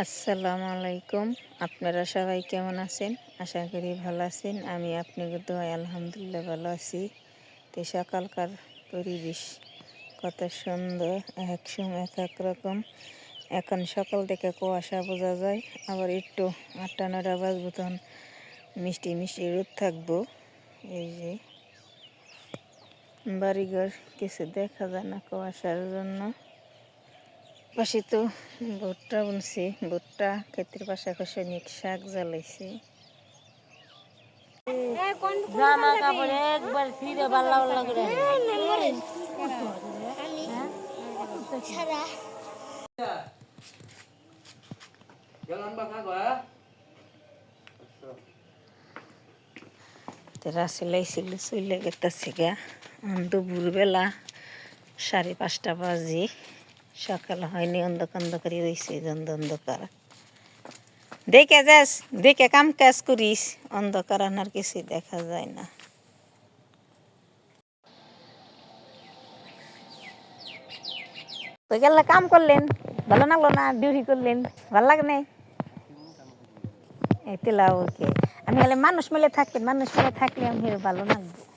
আসসালামু আলাইকুম। আপনারা সবাই কেমন আছেন? আশা করি ভালো আছেন। আমি আপনাকে দোয়াই আলহামদুলিল্লাহ ভালো আছি। তো সকালকার পরিবেশ কত সুন্দর, এক সময় এক এক রকম এখন সকাল থেকে কুয়াশা বোঝা যায়, আবার একটু আটটা নটা বাজবো তখন মিষ্টি মিষ্টি রোদ থাকব। এই যে বাড়িঘর কিছু দেখা যায় না কুয়াশার জন্য। পাশে তো ভুট্টা বুনছি ভুট্টা ক্ষেতের পাশাপাশি অনেক শাক জ্বালাইছি। জামা কাপড় একবার ফিরে পাল্লা পাল্লা করে তো রাসেলাইছিল চলে গেতেছে গা। দুপুরবেলা সাড়ে পাঁচটা বাজে। সকাল হয়নি, অন্ধকার অন্ধকারই রয়েছে দ্বন্দ্ব অন্ধকার। দেখে যাস, দেখে কাম কাজ করিস, অন্ধকার আনার কিছু দেখা যায় না। তো গেলে কাম করলেন, ভালো লাগল না ডিউটি করলেন, ভালো লাগে নাই? আমি হলে মানুষ মিলে থাকতেন মানুষ মিলে থাকলে আমি ভালো লাগবে।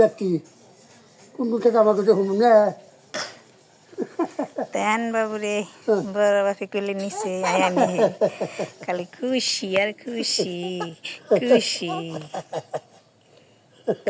ব্যক্তি। কোন না তেন বাবুরে বড় বাপি করলে নিচে আয়া নিয়ে। খালি খুশি আর খুশি খুশি।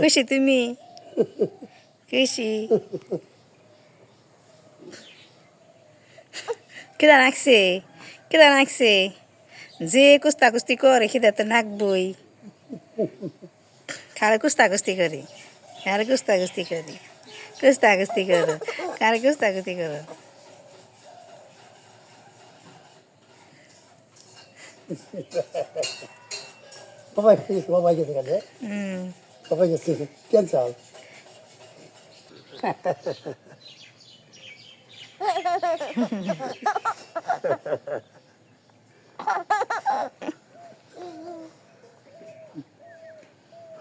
খুশি তুমি? খুশি? কেদা নাকছে কেদা নাকছে যে কুস্তা কুস্তি করে সেটা তো নাকবই। খালে কুস্তা কুস্তি করি কারে কুস্তা কুস্তি করি কুস্তা কুস্তি করো কারে কুস্তা কুস্তি করো সবাই সবাই গেছে কাছে হুম সবাই গেছে কেন চাল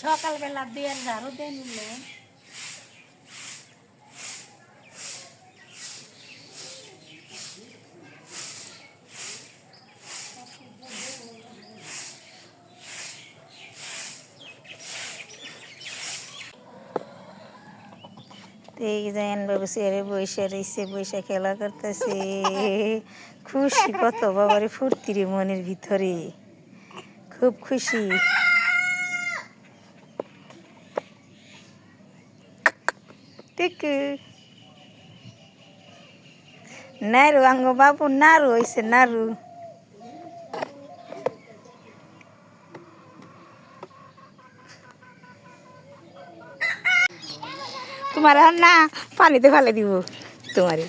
সকালবেলা দিয়ে ঝাড়ু দিয়ে নিলে জায়ন বাবু চেয়ারে বৈশা রয়েছে বৈশা খেলা করতেছে। খুশি কত বাবারে রে মনের ভিতরে। খুব খুশি। টিকু নারু আঙ্গ বাবু, নারু হয়েছে নারু। তোমার না, পানিতে ফেলে দিব তোমারে।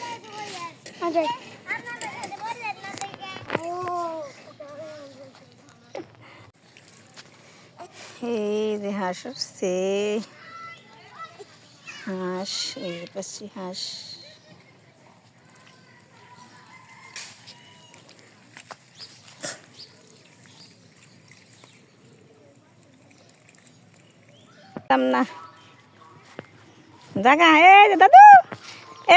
এই যে হাঁস হাঁস এই পাচ্ছি হাঁস না জাগা এই যে দাদু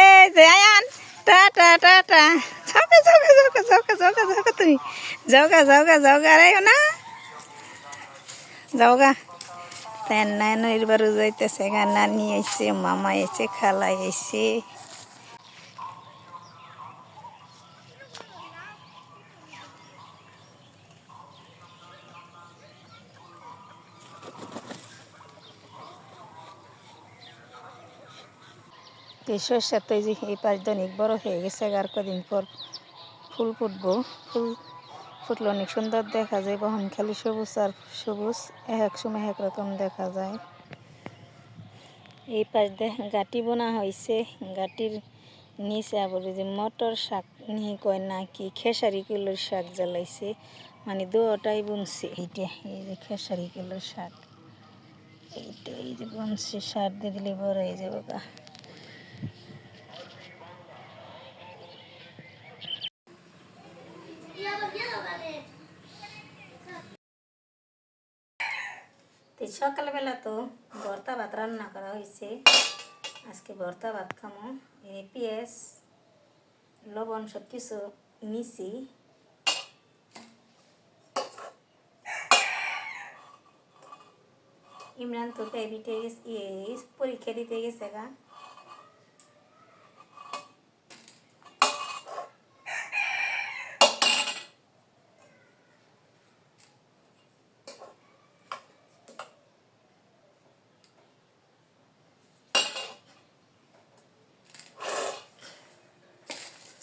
এই যে আয়ান টা টা টা টা যাওগা যাওগা যাওগা যাওগা যাওগা যাওগা তুমি যাওগা যাওগা যাওগা রে না যাওগা তাই না এবারও যাইতেছে গা নানি আইছে, মামা আইছে, খালা আইছে। তো এই যে এই পাঁচ দনিক বড় হয়ে গেছে, আর কদিন পর ফুল ফুটবো, ফুল ফুটলে অনেক সুন্দর দেখা যায় বহন খালি সবুজ আর সবুজ, এক সময় এক রকম দেখা যায়। এই পাশ দিয়ে গাটি বোনা হয়েছে গাটির নিচে আবার যে মটর শাক নিয়ে কয় না কি, খেসারি কিলোর শাক জ্বালাইছে। মানে দুটাই বুনছে। এইটা এই যে খেসারি কিলোর শাক। এইটা এই যে বুনছে, সার দিলে বড় হয়ে যাবে তো সকালবেলা তো ভর্তা ভাত রান্না করা হয়েছে। আজকে ভর্তা ভাত খামো। এই পেঁয়াজ লবণ সব কিছু মিশি ইমরান তো ইয়ে, পরীক্ষা দিতে গেছে গা।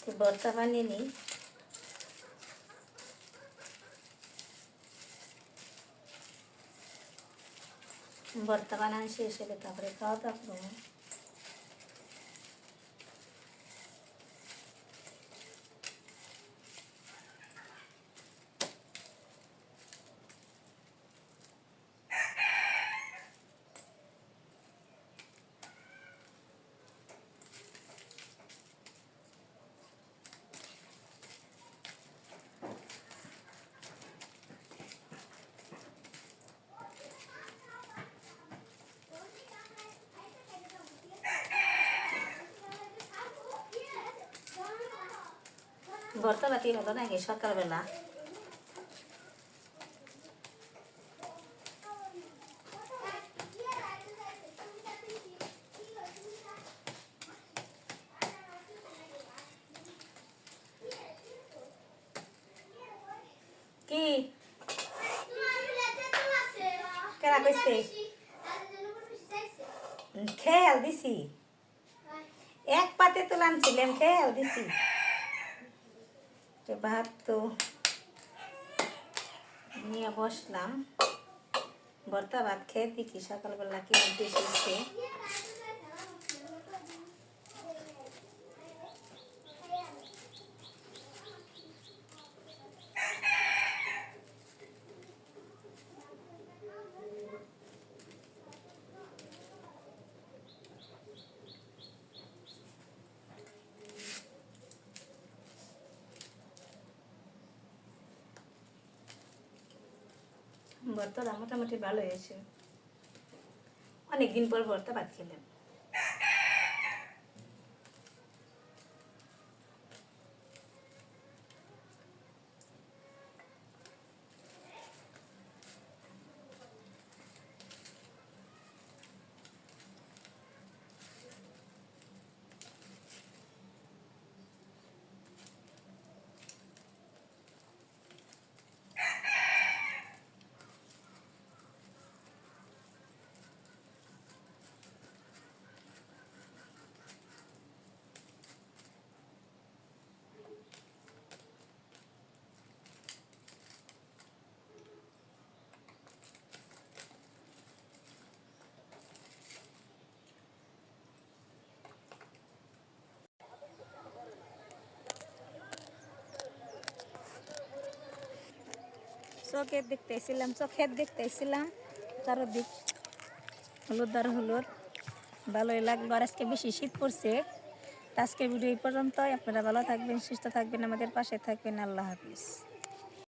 তো ভর্তা বানিয়ে নিই। ভর্তা বানানো শেষ হলে তারপরে খাওয়া দাওয়া করব। ভর্তা বাতি হলো নাকি কি? কেনা কইছে? খেয়াল দিছি। এক পাতে তো আনছিলাম খেয়াল দিছি। তো ভাত তো নিয়ে বসলাম। ভর্তা ভাত খেয়ে দেখি সকালবেলা কি উদ্দেশ্য এসছে ভর্তাটা মোটামুটি ভালো হয়েছে। অনেকদিন পর ভর্তা ভাত খেলাম চোখে দেখতেছিলাম চোখের দেখতেছিলাম। চারদিক হলুদ আর হলুদ। ভালোই লাগল আর আজকে বেশি শীত পড়ছে। তো আজকে ভিডিও এই পর্যন্ত আপনারা ভালো থাকবেন, সুস্থ থাকবেন, আমাদের পাশে থাকবেন। আল্লাহ হাফিজ।